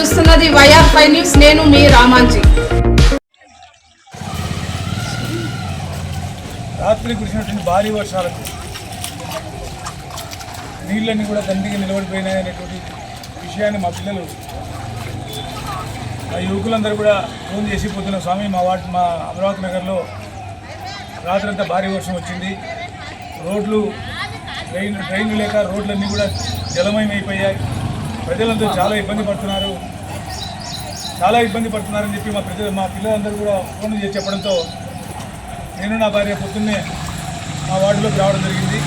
చూస్తున్నది YR five news. నేను మీ రామాంజీ. రాత్రి కురిసినటువంటి భారీ వర్షాలకు నీళ్ళన్నీ కూడా దండిగా నిలబడిపోయినాయి అనేటువంటి విషయాన్ని మా పిల్లలు మా యువకులందరూ కూడా ఫోన్ చేసి పొద్దున స్వామి మా వాటి మా అమరావతి నగర్లో రాత్రంతా భారీ వర్షం వచ్చింది. రోడ్లు ట్రైన్ ట్రైన్లు లేక రోడ్లన్నీ కూడా జలమయమైపోయాయి. ప్రజలందరూ చాలా ఇబ్బంది పడుతున్నారు. చాలా ఇబ్బంది పడుతున్నారని చెప్పి మా ప్రజలు మా పిల్లలందరూ కూడా ఫోన్ చేసి చెప్పడంతో నేను నా భార్య పొద్దున్నే మా వార్డులోకి రావడం జరిగింది.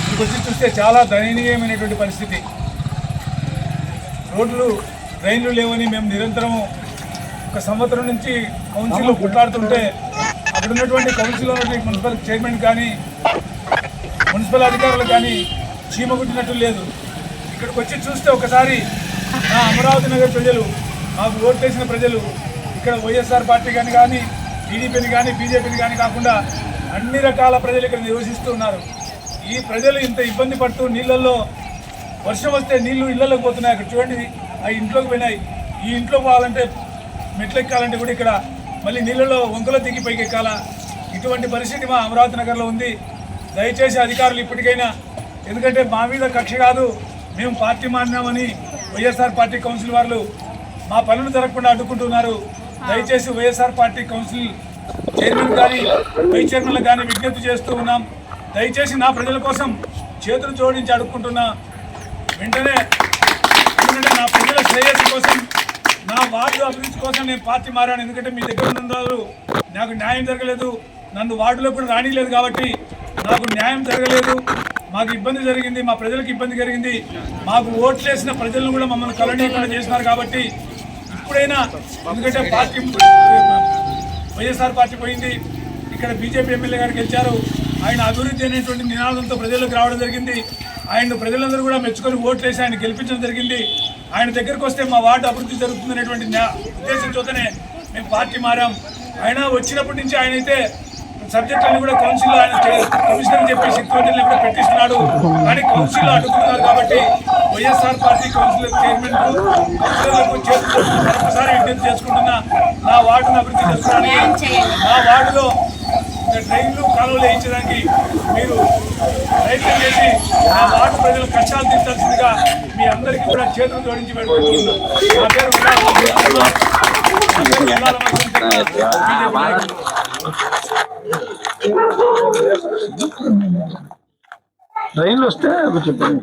ఇక్కడికి వచ్చి చూస్తే చాలా దయనీయమైనటువంటి పరిస్థితి. రోడ్లు డ్రైన్లు లేవని మేము నిరంతరం ఒక సంవత్సరం నుంచి కౌన్సిల్లో కొట్లాడుతుంటే అక్కడ ఉన్నటువంటి కౌన్సిల్లో ఉన్నటువంటి మున్సిపల్ చైర్మన్ కానీ మున్సిపల్ అధికారులు కానీ చీమ కుట్టినట్టు లేదు. ఇక్కడికి వచ్చి చూస్తే ఒకసారి నా అమరావతి నగర్ ప్రజలు మాకు ఓట్లేసిన ప్రజలు ఇక్కడ వైఎస్ఆర్ పార్టీ కానీ కానీ టీడీపీని కానీ బీజేపీని కానీ కాకుండా అన్ని రకాల ప్రజలు ఇక్కడ నివసిస్తూ ఉన్నారు. ఈ ప్రజలు ఇంత ఇబ్బంది పడుతూ నీళ్ళల్లో వర్షం వస్తే నీళ్ళు ఇళ్ళలోకి పోతున్నాయి. అక్కడ చూడండి ఆ ఇంట్లోకి పోయినాయి. ఈ ఇంట్లో పోవాలంటే మెట్లెక్కాలంటే కూడా ఇక్కడ మళ్ళీ నీళ్ళలో వంకలో దిగి పైకి ఎక్కాలా. ఇటువంటి పరిస్థితి మా అమరావతి నగర్లో ఉంది. దయచేసి అధికారులు ఇప్పటికైనా ఎందుకంటే మా మీద కక్ష కాదు. మేము పార్టీ మారినామని వైఎస్ఆర్ పార్టీ కౌన్సిల్ వాళ్ళు మా పనులు జరగకుండా అడ్డుకుంటున్నారు. దయచేసి వైఎస్ఆర్ పార్టీ కౌన్సిల్ చైర్మన్ కానీ వైస్ చైర్మన్లకు కానీ విజ్ఞప్తి చేస్తూ ఉన్నాం. దయచేసి నా ప్రజల కోసం చేతులు జోడించి అడుక్కుంటున్నా వెంటనే ఎందుకంటే నా ప్రజల శ్రేయస్సు కోసం నా వార్డు అభివృద్ధి కోసం నేను పార్టీ మారాను. ఎందుకంటే మీ దగ్గర ఉన్నందుకు నాకు న్యాయం జరగలేదు. నన్ను వార్డులో కూడా రానిలేదు కాబట్టి నాకు న్యాయం జరగలేదు. మాకు ఇబ్బంది జరిగింది మా ప్రజలకు ఇబ్బంది జరిగింది. మాకు ఓట్లేసిన ప్రజలను కూడా మమ్మల్ని కలనీయకుండా చేసినారు కాబట్టి ఇప్పుడైనా ఎందుకంటే పార్టీ వైఎస్ఆర్ పార్టీ పోయింది ఇక్కడ బీజేపీ ఎమ్మెల్యే గారు గెలిచారు. ఆయన అభివృద్ధి అనేటువంటి నినాదంతో ప్రజలకు రావడం జరిగింది. ఆయన ప్రజలందరూ కూడా మెచ్చుకొని ఓట్లేసి ఆయన గెలిపించడం జరిగింది. ఆయన దగ్గరకు వస్తే మా వార్డు అభివృద్ధి జరుగుతుందనేటువంటి ఉద్దేశం చూస్తేనే మేము పార్టీ మారాం. ఆయన వచ్చినప్పటి నుంచి ఆయన అయితే సబ్జెక్ట్ అన్ని కూడా కౌన్సిల్ ఆయన కమిషనర్ అని చెప్పి సిక్యూరిటీని కూడా పెట్టిస్తున్నాడు. కానీ కౌన్సిల్ అడ్డుకుంటున్నారు కాబట్టి వైఎస్ఆర్ పార్టీ కౌన్సిల్ చైర్మన్ కౌన్సిలర్లకు మరొకసారి విజ్ఞప్తి చేసుకుంటున్నా నా వార్డును అభివృద్ధి చేసుకోవడానికి నా వార్డులో ఇంకా ట్రైన్లు కాలువలు వేయించడానికి మీరు ప్రయత్నం చేసి నా వార్డు ప్రజల కష్టాలు తీర్చాల్సిందిగా మీ అందరికీ కూడా చేతులు జోడించి పెట్టుకుంటున్నాను నా పేరు ఉండాలి బీజేపీ నాయకుడు. ట్రైన్లు వస్తే చెప్పండి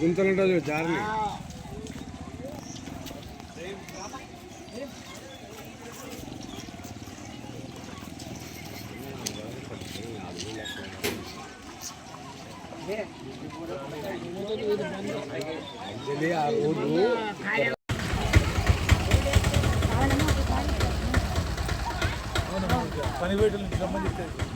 గుంతలుంటుంది జారిని పని రోడ్డు నుంచి సంబంధించి